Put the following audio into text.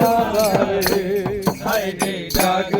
তোদের হায় রে ডাক